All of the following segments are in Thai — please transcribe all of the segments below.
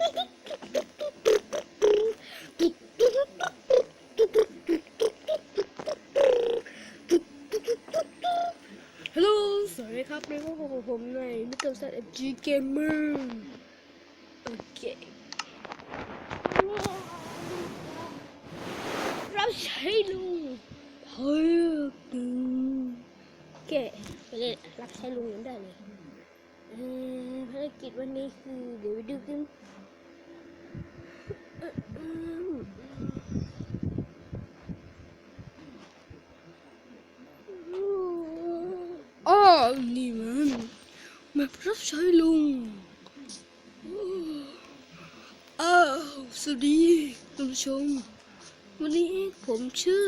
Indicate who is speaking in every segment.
Speaker 1: ฮัลโหลสวัสดีครับในพวกของผมในมิเตอร์ซันเอฟจีเกมเมอร์โอเค เราใช้ลุงเฮ้ยดึงโอเคไปเลยรับใช้ลุงนั้นได้เลยอ่อภารกิจวันนี้คือเดี๋ยวไปดูกัน อ๋อนี่มันแมปรับใช้ลุงอ้าวสวัสดีท่านผู้ชม วันนี้ผมชื่อ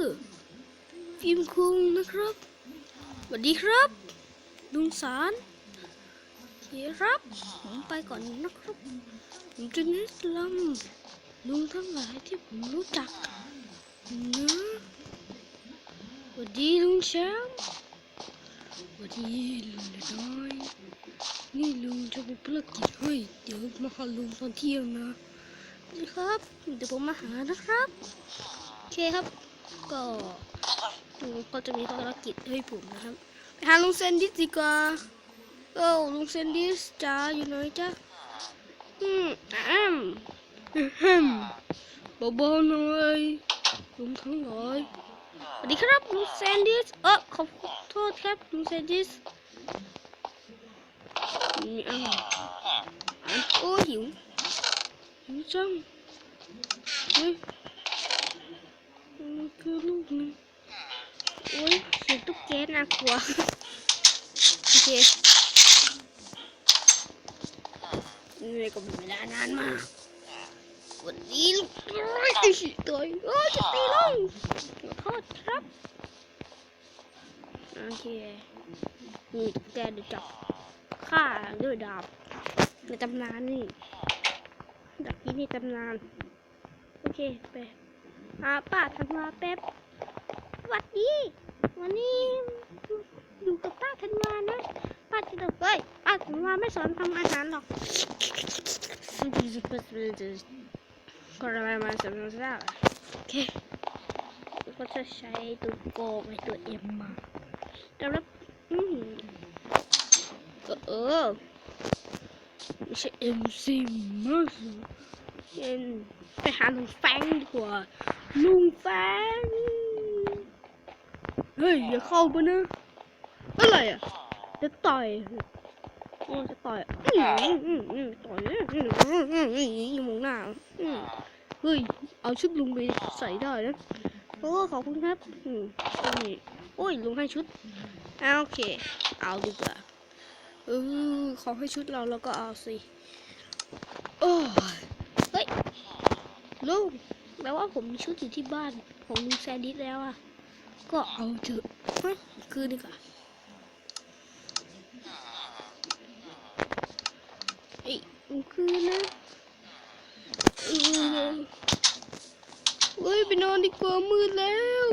Speaker 1: ฟิล์มคุงนะครับสวัสดีครับ ลุงสารโอเครับ ผมไปก่อนนะครับ ผมจะแนะนำ ลุงทั้งหลายที่ผมรู้จักนะสวัสดีลุงแชมป์สวัสดีลุงน้อยนี่ลุงจะมีภารกิจให้เดี๋ยวมาหาลุงตอนเที่ยงนะนี่ครับเดี๋ยวผมมาหานะครับโอเคครับ ก็ลุงก็จะมีภารกิจให้ผมนะครับไปหาลุงเซนดิสดีกว่าโอ้ลุงเซนดิสจ้าอยู่ไหนจ้าอืมอ้มอืม เบาๆหน่อยลุงทั้งหลายสวัสดีครับลุงเซนดิสเออขอโทษครับลุงเซนดิสนี่อ้าวอ้าวโอ้หิวหิวจังเฮ้ยมันคือลูกนึงโอ้ยเสียงตุ๊กแกน่ากลัวโอเคนี่ก็เป็นเวลานานมาก วันนี้ลูกโอ้ยไอ้สิตัวโอ้ยจะตีลงขอโทษครับโอเคนี่ตุ๊กแกเดี๋ยวจับฆ่าด้วยดาบในตำนานนี่ดาบนี้ในตำนาน โอเคไปหาป้าธันวาแป๊บสวัสดี วันนี้อยู่กับป้าธันวานะ ป้าจะบอกเฮ้ยป้าธันวาไม่สอนทำอาหารหรอก ก็ระบายมาสำหรับเราโอเคแล้วก็จะใช้ตัวโกงไอตัวเอ็มมาแต่แล้วอืมก็เออไม่ใช่เอ็มซีมากเอ็นไปหาลุงแฟงดีกว่าลุงแฟงเฮ้ยอย่าเข้ามานะอะไรอะจะต่อยโอ้จะต่อยอืมอืมอืมต่อยนะอืมอืมอืมอืมยิงมองหน้าอืม เฮ้ย เอาชุดลุงไปใส่ได้นะ โอ้ ขอบคุณครับอืมนี่โอ้ย ลุงให้ชุดอ่าโอเค เอาดีกว่าเออขาให้ชุดเราแล้วก็เอาสิ โอ้ย เฮ้ย ลุงแปลว่าผมมีชุดอยู่ที่บ้านของลุงแซนดิสแล้วอะ ก็เอาเถอะเฮ้ยคืนดีกว่าเอ้ยคืนนะเออเฮ้ยไป นอนดีกว่ามืดแล้ว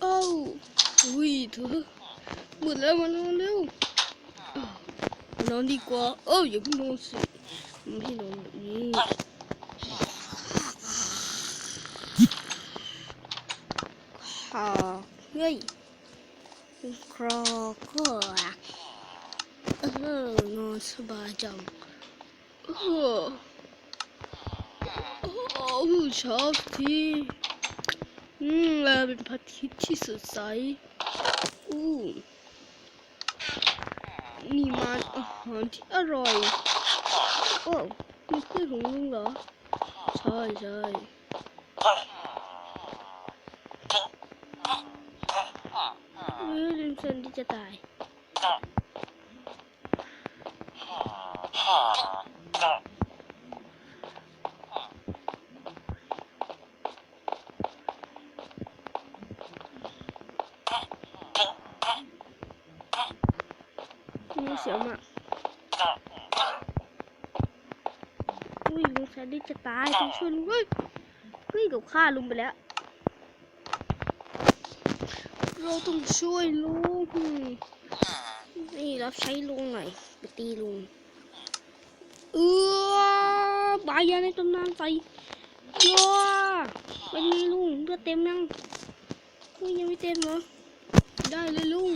Speaker 1: เอ้าอุ้ยเธอมืดแล้วมานอนเร็วานอนดีกว่าเอ้าอย่าเพิ่งนอนสิไม่ให้นอนแบบนี้คอเฮ้ยครอก็อะเออนอนสบายจังเอ อโอ้ช้าทีอืมแล้วเป็นพระอาทิตย์ที่สดใสอู้นี่มันอาหารที่อร่อยโอ้นี่เพื่อนของลุงเหรอ ใช่ใช่เฮ้ยลิมเซนที่จะตาย มีเสียวมาก อุ้ยลุงแซนดี้จะตายต้องช่วยลุงเฮ้ยเฮ้ยกับฆ่าลุงไปแล้ว เราต้องช่วยลุงนี่รับใช้ลุงหน่อยไปตีลุงเออายยาในตำนานใส่ว้าเป็นไงลุงเลือดเต็มยังลุงยังไม่เต็มเหรอได้เลยลุง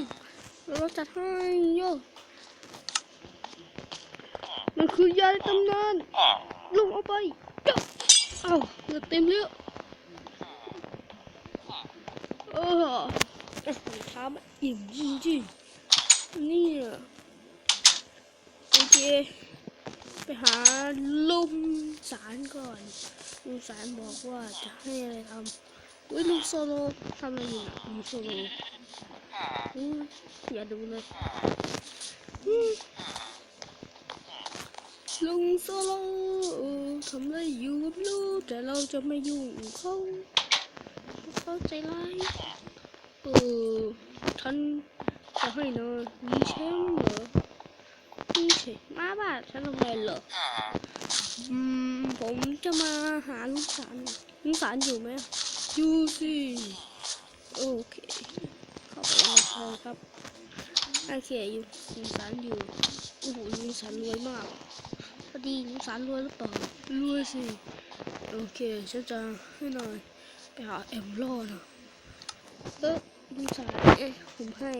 Speaker 1: เราจัดให้โย มันคือยาในตำนานลงเอาไปเจ้าเอาเลือดเต็มแล้วเออทำอิ่มจริงๆนี่โอเคไปหาลุงสารก่อนลุงสารบอกว่าจะให้อะไรทำเว้ยลุงโซโลทำอะไรอยู่ลุงโซโลอืมอย่าดูเลยอืม ลุงโซโลเออทำอะไรอยู่ลูกแต่เราจะไม่ยุ่งเขาเขาใจร้ายเออท่านจะให้นอนมีแชมป์เหรอนี่เฉยมาบ้านฉันทำไมเหรออืมผมจะมาหาลุงสารลุงสารอยู่ไหมอยู่สิโอเคเข้าไปในคครับโอเคอยู่ลุงสารอยู่โอ้โหลุงสารรวยมาก ดีลุสารรวยหรือเปล่ารวยสิ โอเคฉันจะให้หน่อยไปหาเอ็มรอนะเออลุสารเอ๊ะผมให้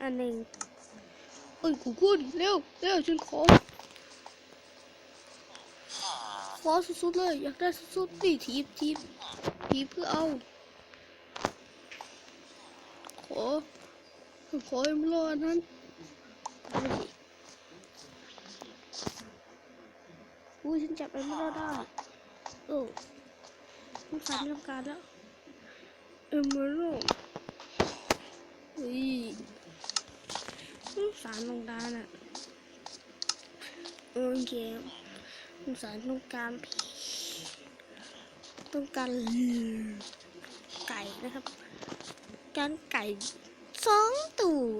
Speaker 1: อันหนึ่งเอ้ยกูกูดิเร็วเร็วฉันขอขอสุดๆเลย อยากได้สุดๆดิทีบทีบทีบเพื่อเอา ขอขอให้มันรอดนั้น อุ้ยฉันจับไอ้ไม่รอดได้โอ้สงสารไม่ต้องการแล้วเอ็มเมอรัลเฮ้ยสงสารลงดานอะโอเคสงสารต้องการต้องการไก่นะครับ การไก่สองตัว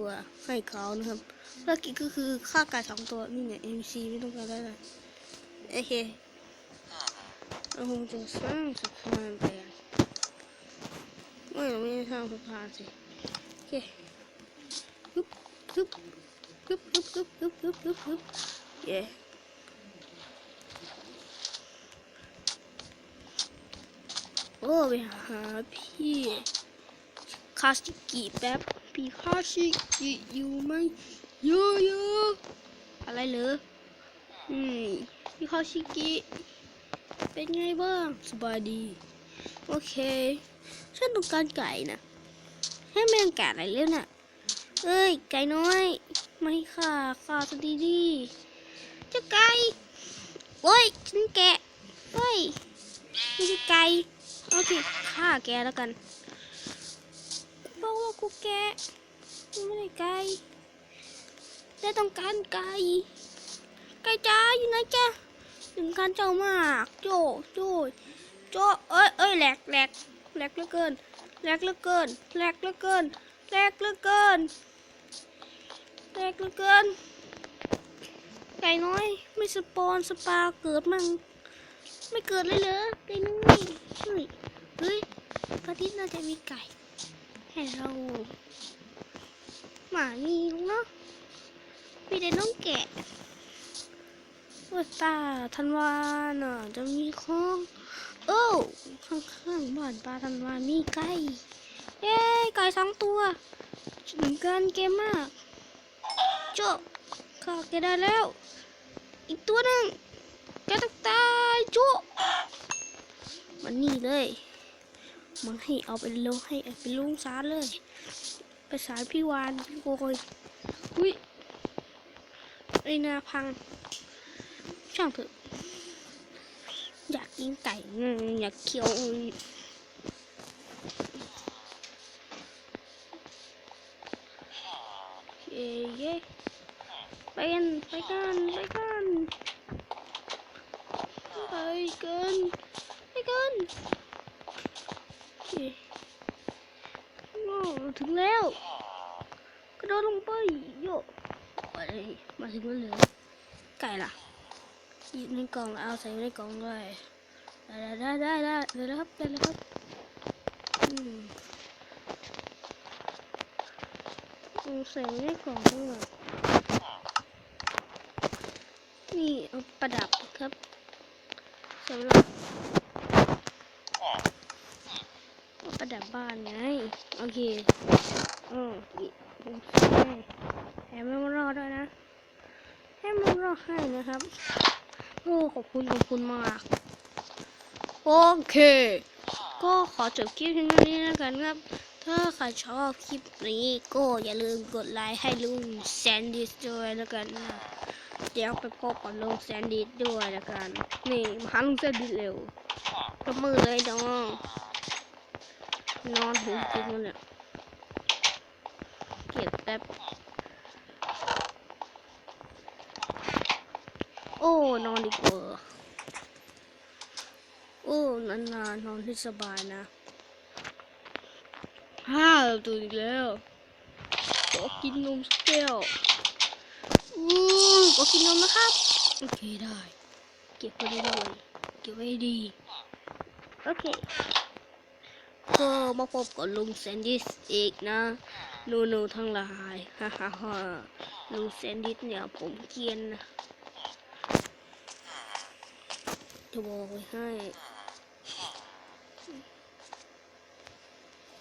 Speaker 1: ให้เขานะครับภารกิจก็คือฆ่าไก่สองตัวนี่เนี่ย MC ไม่ต้องการได้เลย โอเคเราคงจะสร้างสะพานไปอะไม่เราไม่ได้สร้างสะพาน พี่คาชิกิแป๊บพี่คาชิกิอยู่ไหมเยอะเยอะอะไรเหรออืมพี่คาชิกิ เป็นไงบ้าง สบายดี โอเค ฉันต้องการไก่นะ ให้แมงก่อะไรเล่นน่ะ เอ้ย ไก่น้อย ไม่ค่ะค่ะสวัสดีดีเจ้าไก่ โอ้ย ฉันแกะเฮ้ยไม่ใช่ไก่ โอเคฆ่าแกแล้วกันบอกว่ากูแกะไม่ได้ไก่แต่ต้องการไก่ไก่จ้าอยู่ไหนจ้า ถึงการเจ้ามาก โจโจโจเอ้ยเอ้ยแหลกแหลกแหลกเหลือเกินแหลกเหลือเกินแหลกเหลือเกินแหลกเหลือเกินแตกเหลือเกินไก่น้อยไม่สปอนสปาเกิดมั่งไม่เกิดเลยเหรอไก่น้อยเฮ้ยเฮ้ยพระอาทิตย์น่าจะมีไก่ให้เราหมามีเนาะมีแต่น้องแกะ ว่าตาธันวาน่ะจะมีของโอ้ข้างๆบ้านปลาธันวามีไก่เอ้ไก่สองตัวถึงกันเกมมากโจข้าแกได้แล้ว อีกตัวหนึ่งแกต้องตายโจมันนี่เลยมันให้เอาไปลงให้เอาไปลงสารเลย ไปสารพี่วานพี่โกยอุ้ยไอ้นาพัง ช่างเถอะ อยากกินไก่อืมอยากเคี้ยวเย้เย้ไปกันไปกันไปกันไปกันไปกันโอ้ถึงแล้วกระโดดลงไปโยไปมาถึงแล้วไก่ล่ะ อยู่ในกล่องเอาใส่ในกล่องด้วยได้ได้ได้ได้ได้แล้วครับได้แล้วครับอืมเอาใส่ในกล่องด้วยนี่เอาประดับครับใช่ไหมล่ะประดับบ้านไงโอเคอืออีกแถมไม่รอดด้วยนะแถมไม่รอดให้นะครับ โอ้ขอบคุณขอบคุณมาก โอเค ก็ขอจบคลิปเพียงเท่านี้แล้วกันครับ ถ้าใครชอบคลิปนี้ก็อย่าลืมกดไลค์ให้ลุงแซนดิสด้วยแล้วกันนะเดี๋ยวไปพบกับลุงแซนดิสด้วยแล้วกัน นี่มาหาลุงแซนดิสเร็วก็มือเลยน้องนอนหูจริงแล้วเนี่ยเก็บแป๊บ โอ้นอนดีกว่าโอ้นานๆนอนที่สบายนะฮ่าตื่นอีกแล้วขอกินนมสักแก้วอู้ขอกินนมนะครับ โอเคได้ เก็บไว้ด้วยเก็บไว้ดี โอเคก็มาพบกับลุงแซนดิสอีกนะหนูนูๆทั้งหลายฮ่าฮ่าฮ่าลุงแซนดิสเนี่ยผมเกียนนะ จะบอกไว้ให้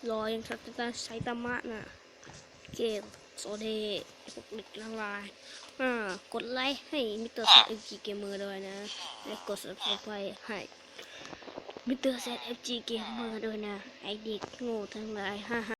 Speaker 1: รอยังทัตตาไซตามะน่ะ เกมโซเดพวกเด็กทั้งหลายอ่ากดไลค์ให้มิเตอร์เซตเอฟจีเกมเมอร์ด้วยนะ และกด subscribe ให้มิเตอร์เซตเอฟจีเกมเมอร์ด้วยนะ ไอเด็กโง่ทั้งหลายฮ่า